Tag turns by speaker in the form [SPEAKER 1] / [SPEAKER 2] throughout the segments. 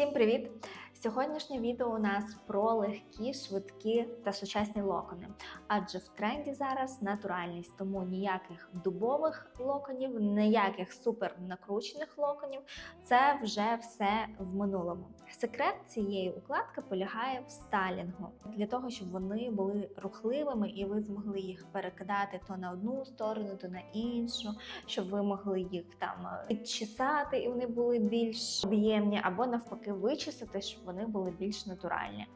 [SPEAKER 1] Всім привіт! Сьогоднішнє відео у нас про легкі, швидкі та сучасні локони. Адже в тренді зараз натуральність, тому ніяких дубових локонів, ніяких супер накручених локонів. Це вже все в минулому. Секрет цієї укладки полягає в сталінгу для того, щоб вони були рухливими і ви змогли їх перекидати то на одну сторону, то на іншу, щоб ви могли їх там підчесати, і вони були більш об'ємні, або навпаки, вичесати, щоб вони були більш натуральні.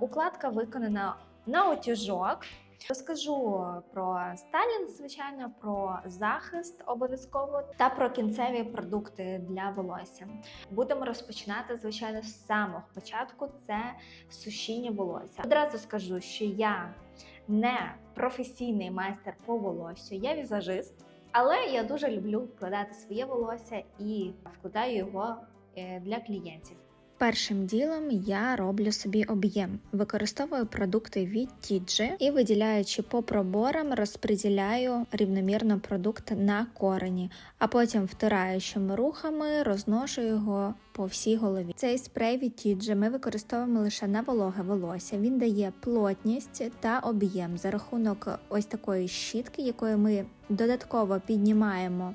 [SPEAKER 1] Укладка виконана на утюжок. Розкажу про стайлінг, звичайно, про захист обов'язково та про кінцеві продукти для волосся. Будемо розпочинати, звичайно, з самого початку це сушіння волосся. Одразу скажу, що я не професійний майстер по волосю, я візажист, але я дуже люблю вкладати своє волосся і вкладаю його е, для клієнтів.
[SPEAKER 2] Першим ділом я роблю собі об'єм, використовую продукти від TG і виділяючи по проборам, розподіляю рівномірно продукт на корені, а потім втираючими рухами розношу його по всій голові. Цей спрей від TG ми використовуємо лише на вологе волосся. Він дає плотність та об'єм за рахунок ось такої щітки, якою ми додатково піднімаємо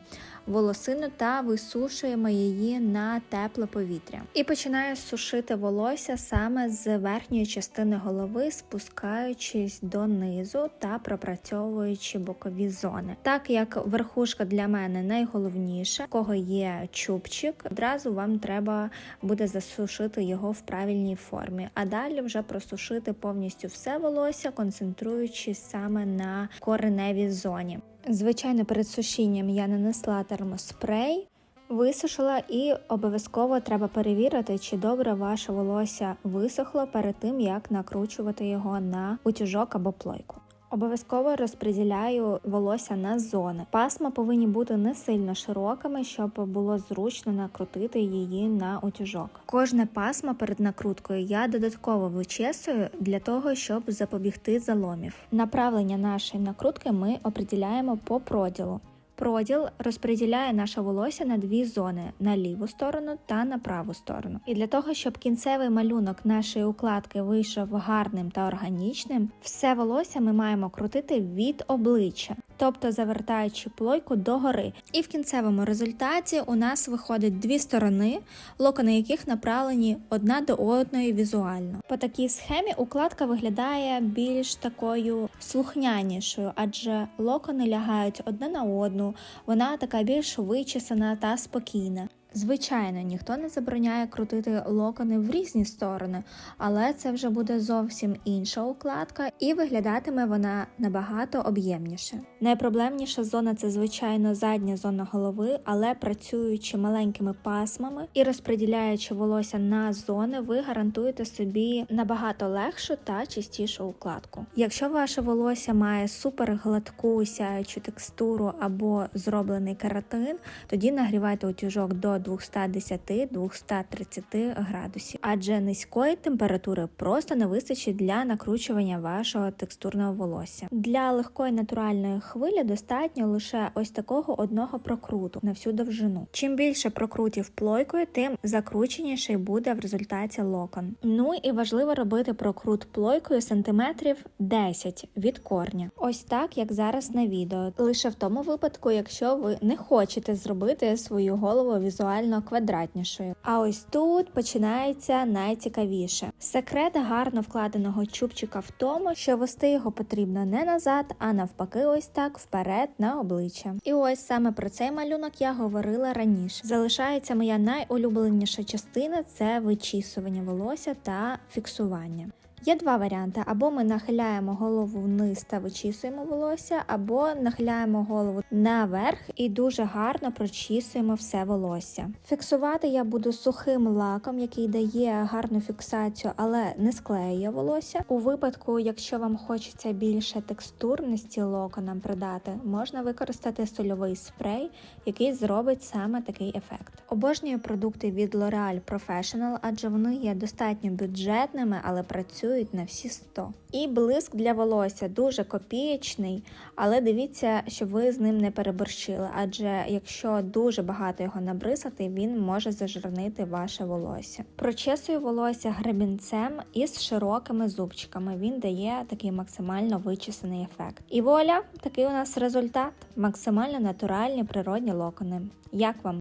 [SPEAKER 2] волосину та висушуємо її на тепле повітря. І починаю сушити волосся саме з верхньої частини голови, спускаючись донизу та пропрацьовуючи бокові зони. Так як верхушка для мене найголовніша, в кого є чубчик, одразу вам треба буде засушити його в правильній формі, а далі вже просушити повністю все волосся, концентруючись саме на кореневій зоні. Звичайно, перед сушінням я нанесла термоспрей, висушила і обов'язково треба перевірити, чи добре ваше волосся висохло перед тим, як накручувати його на утюжок або плойку. Обов'язково розподіляю волосся на зони. Пасма повинні бути не сильно широкими, щоб було зручно накрутити її на утюжок. Кожне пасма перед накруткою я додатково вичесую для того, щоб запобігти заломів. Направлення нашої накрутки ми определяємо по проділу. Проділ розподіляє наше волосся на дві зони на ліву сторону та на праву сторону. І для того, щоб кінцевий малюнок нашої укладки вийшов гарним та органічним, все волосся ми маємо крутити від обличчя, тобто завертаючи плойку догори. І в кінцевому результаті у нас виходить дві сторони, локони яких направлені одна до одної візуально. По такій схемі укладка виглядає більш такою слухнянішою, адже локони лягають одне на одну, вона така більш вичесана та спокійна. Звичайно, ніхто не забороняє крутити локони в різні сторони, але це вже буде зовсім інша укладка, і виглядатиме вона набагато об'ємніше. Найпроблемніша зона це, звичайно, задня зона голови, але працюючи маленькими пасмами і розподіляючи волосся на зони, ви гарантуєте собі набагато легшу та чистішу укладку. Якщо ваше волосся має супер гладку сяючу текстуру або зроблений кератин, тоді нагрівайте утюжок до 210-230 градусів, адже низької температури просто не вистачить для накручування вашого текстурного волосся. Для легкої натуральної хвилі достатньо лише ось такого одного прокруту на всю довжину. Чим більше прокрутів плойкою, тим закрученіший буде в результаті локон. Ну і важливо робити прокрут плойкою сантиметрів 10 від корня. Ось так, як зараз на відео. Лише в тому випадку, якщо ви не хочете зробити свою голову візуально квадратнішою. А ось тут починається найцікавіше. Секрет гарно вкладеного чубчика в тому, що вести його потрібно не назад, а навпаки, ось так вперед на обличчя. І ось саме про цей малюнок я говорила раніше. Залишається моя найулюбленіша частина це вичісування волосся та фіксування. Є два варіанти: або ми нахиляємо голову вниз та вичісуємо волосся, або нахиляємо голову наверх і дуже гарно прочісуємо все волосся. Фіксувати я буду сухим лаком, який дає гарну фіксацію, але не склеює волосся. У випадку, якщо вам хочеться більше текстурності локонам придати, можна використати сольовий спрей, який зробить саме такий ефект. Обожнюю продукти від L'Oreal Professional, адже вони є достатньо бюджетними, але працюють працюють на всі 100. І блиск для волосся дуже копієчний, але дивіться, щоб ви з ним не переборщили, адже якщо дуже багато його набризати, він може зажирнити ваше волосся. Прочесую волосся гребінцем із широкими зубчиками. Він дає такий максимально вичесаний ефект. І вуаля, такий у нас результат: максимально натуральні природні локони. Як вам?